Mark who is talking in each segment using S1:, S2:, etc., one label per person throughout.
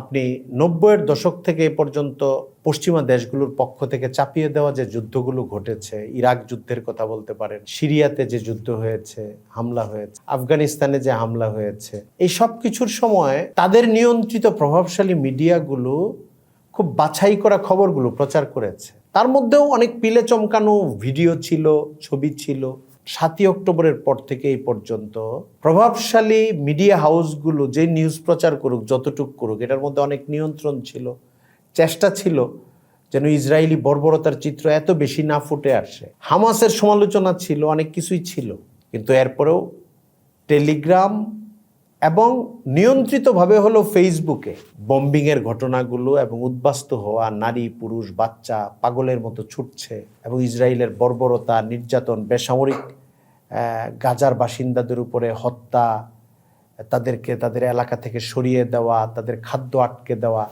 S1: আপনি নব্বইয়ের দশক থেকে এ পর্যন্ত পশ্চিমা দেশগুলোর পক্ষ থেকে চাপিয়ে দেওয়া যে যুদ্ধগুলো ঘটেছে, ইরাক যুদ্ধের কথা বলতে পারেন, সিরিয়াতে যে যুদ্ধ হয়েছে, হামলা হয়েছে, আফগানিস্তানে যে হামলা হয়েছে, এই সব কিছুর সময় তাদের নিয়ন্ত্রিত প্রভাবশালী মিডিয়াগুলো খুব বাছাই করা খবরগুলো প্রচার করেছে। তার মধ্যেও অনেক পিলে চমকানো ভিডিও ছিল, ছবি ছিল। সাতই অক্টোবরের পর থেকে এই পর্যন্ত প্রভাবশালী মিডিয়া হাউসগুলো যে নিউজ প্রচার করুক, যতটুক করুক, এটার মধ্যে অনেক নিয়ন্ত্রণ ছিল। চেষ্টা ছিল যেন ইসরায়েলি বর্বরতার চিত্র এত বেশি না ফুটে আসে। হামাসের সমালোচনা ছিল, অনেক কিছুই ছিল। কিন্তু এরপরেও টেলিগ্রাম এবং নিয়ন্ত্রিতভাবে হলো ফেসবুকে বম্বিংয়ের ঘটনাগুলো এবং উদ্বাস্ত হওয়া নারী, পুরুষ, বাচ্চা, পাগলের মতো ছুটছে এবং ইসরায়েলের বর্বরতা, নির্যাতন, বেসামরিক গাজার বাসিন্দাদের উপরে হত্যা, তাদেরকে তাদের এলাকা থেকে সরিয়ে দেওয়া, তাদের খাদ্য আটকে দেওয়া,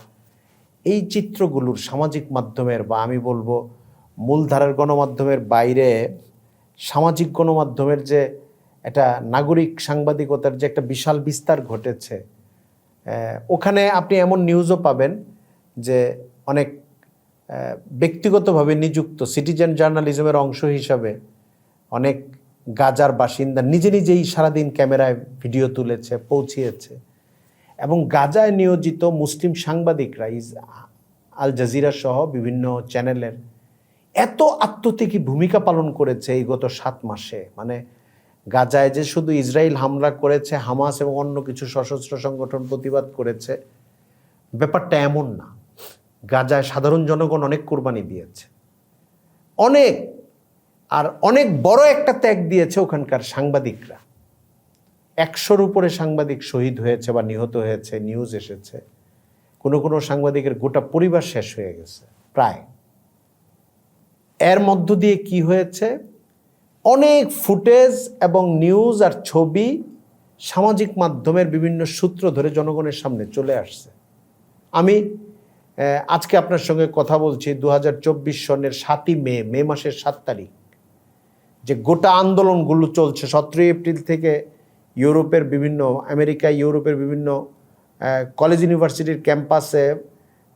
S1: এই চিত্রগুলোর সামাজিক মাধ্যমের বা আমি বলব মূলধারার গণমাধ্যমের বাইরে সামাজিক গণমাধ্যমের যে একটা নাগরিক সাংবাদিকতার যে একটা বিশাল বিস্তার ঘটেছে ওখানে আপনি এমন নিউজও পাবেন যে অনেক ব্যক্তিগতভাবে নিযুক্ত সিটিজেন জার্নালিজমের অংশ হিসাবে অনেক গাজার বাসিন্দা নিজে নিজেই সারাদিন ক্যামেরায় ভিডিও তুলেছে, পৌঁছিয়েছে। এবং গাজায় নিয়োজিত মুসলিম সাংবাদিকরা, ইজ আল জাজিরা সহ বিভিন্ন চ্যানেলের, এত আত্মত্যাগী ভূমিকা পালন করেছে এই গত সাত মাসে? মানে গাজায় যে শুধু ইসরায়েল হামলা করেছে, হামাস এবং অন্য কিছু সশস্ত্র সংগঠন প্রতিবাদ করেছে, ব্যাপারটা এমন না। গাজায় সাধারণ জনগণ অনেক কোরবানি দিয়েছে। অনেক আর অনেক বড় একটা ত্যাগ দিয়েছে ওখানকার সাংবাদিকরা। একশোর উপরে সাংবাদিক শহীদ হয়েছে বা নিহত হয়েছে নিউজ এসেছে। কোনো কোনো সাংবাদিকের গোটা পরিবার শেষ হয়ে গেছে, প্রায়। এর মধ্য দিয়ে কি হয়েছে? অনেক ফুটেজ এবং নিউজ আর ছবি সামাজিক মাধ্যমের বিভিন্ন সূত্র ধরে জনগণের সামনে চলে আসছে। আমি আজকে আপনার সঙ্গে কথা বলছি দু হাজার চব্বিশ সনের সাতই মে মে মাসের সাত তারিখ। যে গোটা আন্দোলনগুলো চলছে, সতেরোই এপ্রিল থেকে ইউরোপের বিভিন্ন, আমেরিকা, ইউরোপের বিভিন্ন কলেজ ইউনিভার্সিটির ক্যাম্পাসে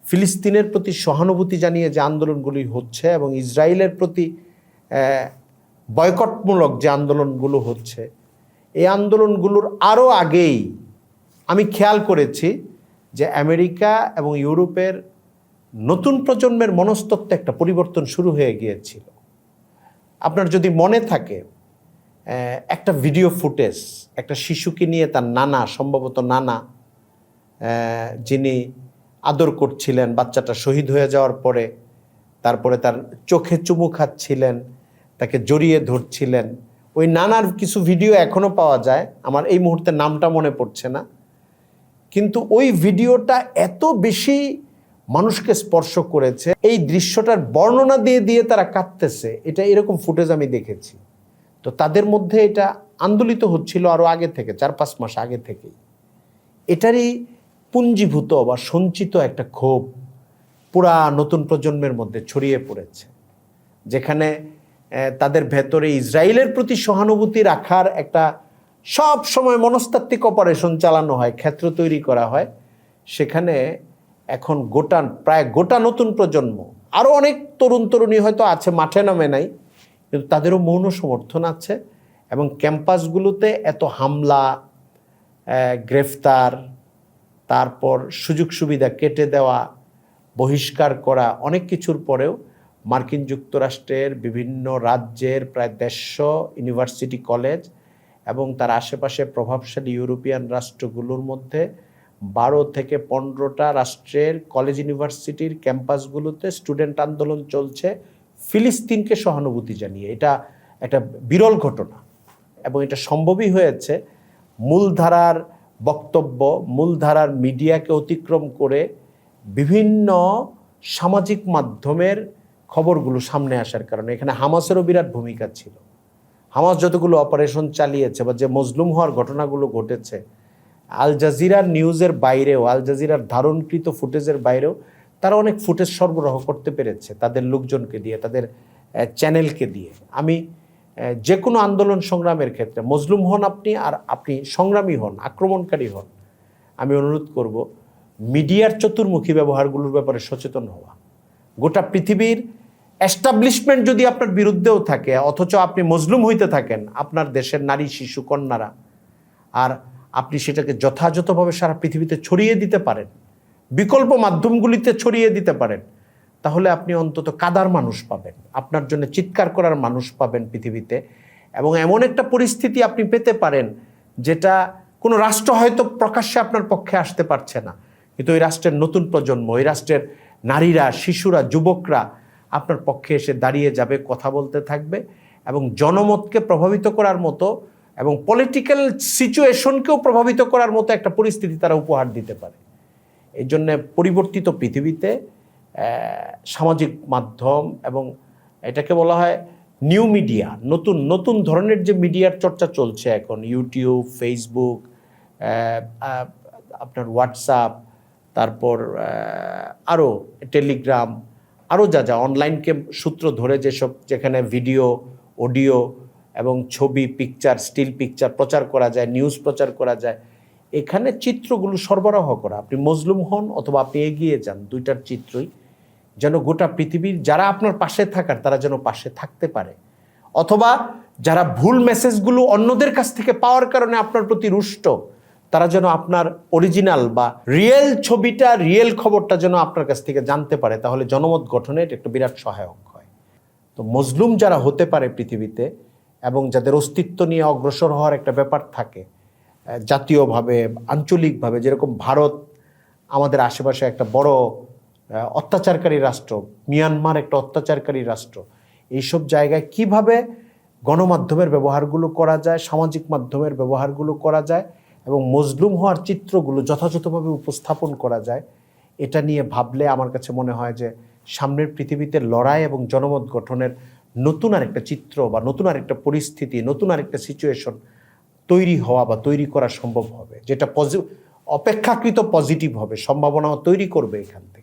S1: ফিলিস্তিনের প্রতি সহানুভূতি জানিয়ে যে আন্দোলনগুলি হচ্ছে এবং ইসরায়েলের প্রতি বয়কটমূলক যে আন্দোলনগুলো হচ্ছে, এই আন্দোলনগুলোর আরও আগেই আমি খেয়াল করেছি যে আমেরিকা এবং ইউরোপের নতুন প্রজন্মের মনস্তত্ত্বে একটা পরিবর্তন শুরু হয়ে গিয়েছিল। আপনার যদি মনে থাকে একটা ভিডিও ফুটেজ একটা শিশুকে নিয়ে তার নানা, সম্ভবত নানা যিনি আদর করছিলেন, বাচ্চাটা শহীদ হয়ে যাওয়ার পরে, তারপরে তার চোখে চুমু খাচ্ছিলেন, তাকে জড়িয়ে ধরছিলেন, ওই নানার কিছু ভিডিও এখনও পাওয়া যায়, আমার এই মুহূর্তে নামটা মনে পড়ছে না। কিন্তু ওই ভিডিওটা এত বেশি মানুষকে স্পর্শ করেছে, এই দৃশ্যটার বর্ণনা দিয়ে দিয়ে তারা কাঁদতেছে। এটা এরকম ফুটেজ আমি দেখেছি। তো তাদের মধ্যে এটা আন্দোলিত হচ্ছিল আরও আগে থেকে চার পাঁচ মাস আগে থেকেই। এটারই পুঞ্জীভূত বা সঞ্চিত একটা ক্ষোভ পুরা নতুন প্রজন্মের মধ্যে ছড়িয়ে পড়েছে, যেখানে তাদের ভেতরে ইসরায়েলের প্রতি সহানুভূতি রাখার একটা সব সময় মনস্তাত্ত্বিক অপারেশন চালানো হয়, ক্ষেত্র তৈরি করা হয়। সেখানে এখন গোটা, প্রায় গোটা নতুন প্রজন্ম আরও অনেক তরুণ তরুণী হয়তো আছে, মাঠে নামে নাই, কিন্তু তাদেরও মৌন সমর্থন আছে এবং ক্যাম্পাসগুলোতে এত হামলা গ্রেফতার, তারপর সুযোগ সুবিধা কেটে দেওয়া, বহিষ্কার করা, অনেক কিছুর পরেও মার্কিন যুক্তরাষ্ট্রের বিভিন্ন রাজ্যের প্রায় দেড়শো ইউনিভার্সিটি কলেজ এবং তার আশেপাশে প্রভাবশালী ইউরোপিয়ান রাষ্ট্রগুলোর মধ্যে বারো থেকে পনেরোটা রাষ্ট্রের কলেজ ইউনিভার্সিটির ক্যাম্পাসগুলোতে স্টুডেন্ট আন্দোলন চলছে। ফিলিস্তিনকে সহানুভূতি জানিয়ে। এটা একটা বিরল ঘটনা এবং এটা সম্ভবই হয়েছে। মূলধারার বক্তব্য, মূলধারার মিডিয়াকে অতিক্রম করে বিভিন্ন সামাজিক মাধ্যমের খবরগুলো সামনে আসার কারণে। এখানে হামাসেরও বিরাট ভূমিকা ছিল। হামাস যতগুলো অপারেশন চালিয়েছে বা যে মজলুম হওয়ার ঘটনাগুলো ঘটেছে আল জাজিরার নিউজের বাইরেও, আল জাজিরার ধারণকৃত ফুটেজের বাইরেও তারা অনেক ফুটেজ সরবরাহ করতে পেরেছে তাদের লোকজনকে দিয়ে, তাদের চ্যানেলকে দিয়ে। আমি যে কোনো আন্দোলন সংগ্রামের ক্ষেত্রে, মজলুম হন আপনি আর আপনি সংগ্রামী হন, আক্রমণকারী হন, আমি অনুরোধ করব, মিডিয়ার চতুর্মুখী ব্যবহারগুলোর ব্যাপারে সচেতন হওয়া। গোটা পৃথিবীর এস্টাবলিশমেন্ট যদি আপনার বিরুদ্ধেও থাকে, অথচ আপনি মজলুম হইতে থাকেন, আপনার দেশের নারী, শিশু, কন্যারা, আর আপনি সেটাকে যথাযথভাবে সারা পৃথিবীতে ছড়িয়ে দিতে পারেন। বিকল্প মাধ্যমগুলিতে ছড়িয়ে দিতে পারেন। তাহলে আপনি অন্তত কাদার মানুষ পাবেন। আপনার জন্য চিৎকার করার মানুষ পাবেন পৃথিবীতে। এবং এমন একটা পরিস্থিতি আপনি পেতে পারেন, যেটা কোনো রাষ্ট্র হয়তো প্রকাশ্যে আপনার পক্ষে আসতে পারছে না। কিন্তু ওই রাষ্ট্রের নতুন প্রজন্ম, ওই রাষ্ট্রের নারীরা, শিশুরা, যুবকরা আপনার পক্ষে এসে দাঁড়িয়ে যাবে, কথা বলতে থাকবে এবং জনমতকে প্রভাবিত করার মতো এবং পলিটিক্যাল সিচুয়েশনকেও প্রভাবিত করার মতো একটা পরিস্থিতি তারা উপহার দিতে পারে। এই জন্যে পরিবর্তিত পৃথিবীতে সামাজিক মাধ্যম এবং এটাকে বলা হয় নিউ মিডিয়া নতুন নতুন ধরনের যে মিডিয়ার চর্চা চলছে এখন ইউটিউব ফেসবুক আপনার হোয়াটসঅ্যাপ তারপর আরও টেলিগ্রাম আরও যা যা অনলাইনকে সূত্র ধরে যেসব যেখানে ভিডিও অডিও এবং ছবি পিকচার স্টিল পিকচার প্রচার করা যায় নিউজ প্রচার করা যায়। এখানে চিত্রগুলো সরবরাহ করা। আপনি মজলুম হন অথবা আপনি এগিয়ে যান, দুইটার চিত্রই যেন গোটা পৃথিবীর যারা আপনার পাশে থাকার, তারা যেন পাশে থাকতে পারে। অথবা যারা ভুল মেসেজগুলো অন্যদের কাছ থেকে পাওয়ার কারণে আপনার প্রতি রুষ্ট, তারা যেন আপনার অরিজিনাল বা রিয়েল ছবিটা রিয়েল খবরটা যেন আপনার কাছ থেকে জানতে পারে, তাহলে জনমত গঠনে এটা একটা বিরাট সহায়ক হয়। তো মজলুম যারা হতে পারে পৃথিবীতে এবং যাদের অস্তিত্ব নিয়ে অগ্রসর হওয়ার একটা ব্যাপার থাকে জাতীয়ভাবে, আঞ্চলিকভাবে, যেরকম ভারত আমাদের আশেপাশে একটা বড় অত্যাচারকারী রাষ্ট্র, মিয়ানমার একটা অত্যাচারকারী রাষ্ট্র, এইসব জায়গায় কীভাবে গণমাধ্যমের ব্যবহারগুলো করা যায়, সামাজিক মাধ্যমের ব্যবহারগুলো করা যায় এবং মজলুম হওয়ার চিত্রগুলো যথাযথভাবে উপস্থাপন করা যায়, এটা নিয়ে ভাবলে আমার কাছে মনে হয় যে সামনের পৃথিবীতে লড়াই এবং জনমত গঠনের নতুন আরেকটা চিত্র বা নতুন আরেকটা পরিস্থিতি, নতুন আরেকটা সিচুয়েশন তৈরি হওয়া বা তৈরি করা সম্ভব হবে, যেটা পজি অপেক্ষাকৃত পজিটিভ হবে সম্ভাবনা তৈরি করবে এখান থেকে।